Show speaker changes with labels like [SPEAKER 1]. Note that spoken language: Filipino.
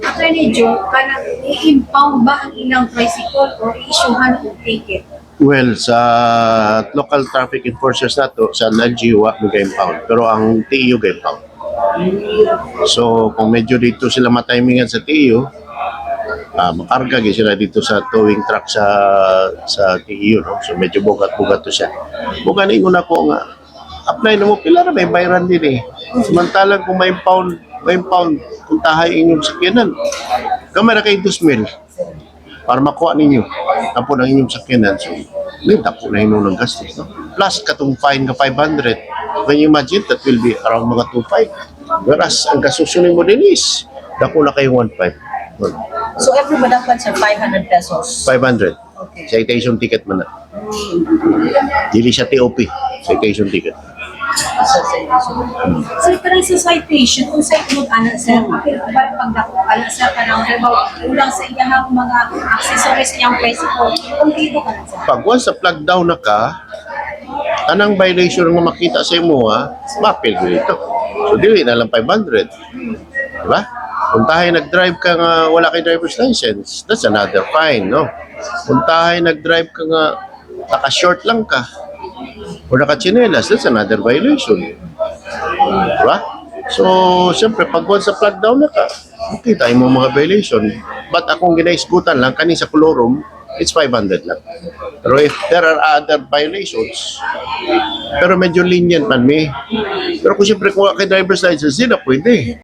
[SPEAKER 1] Attorney Joe, kanang i-impound ba ang ilang tricycle or i-issuehan og ticket?
[SPEAKER 2] Well, sa local traffic enforcers nato sa LG wa mo impound pero ang TEU impound. So kung medyo dito sila matimingan sa TEU, ah makarga gyud sila dito sa towing truck sa sa TEU no. So medyo bugat-bugat to siya. Buga ni na ko nga apply na mo pila may bayran din eh. Samantalang kung may impound, may impound kung tahay inyong sakyanan. Kamay na kay 2,000 para makuha ninyo tapo ng inyong sakyanan. So, may tapo na yun ng gastos. No? Plus, katong fine ka 500. Can you imagine that will be around mga 2,500. Whereas, ang kasusunin mo din is, dako na kayo 1,500. Well,
[SPEAKER 3] So everybody dapat sa 500 pesos.
[SPEAKER 2] 500.
[SPEAKER 3] Okay.
[SPEAKER 2] Citation ticket man na. Dili siya TOP. Citation ticket.
[SPEAKER 3] So, so,
[SPEAKER 1] Sir, pero sa citation, kung sa ikot anak sir, ba pagdako ala sir kanang halimbawa ulang sa iyahang mga accessories niyang tricycle, kung dito ka na sir.
[SPEAKER 2] Pag once na plug down na ka, anang violation nga makita sa imo ha, mapil ko ito. So dili na lang 500. Di ba? Kung tayo nag-drive ka nga wala kay driver's license, that's another fine, no? Kung tayo nag-drive ka nga naka-short lang ka, o naka-chinelas, that's another violation. Di ba? So, siyempre, pag once sa plug down na ka, makita mo mga violation. But akong ginaisgutan lang, kanin sa kolorum, it's 500 lang. Pero if there are other violations, pero medyo lenient man me. Pero kung siyempre kung kay driver's license, hindi na pwede.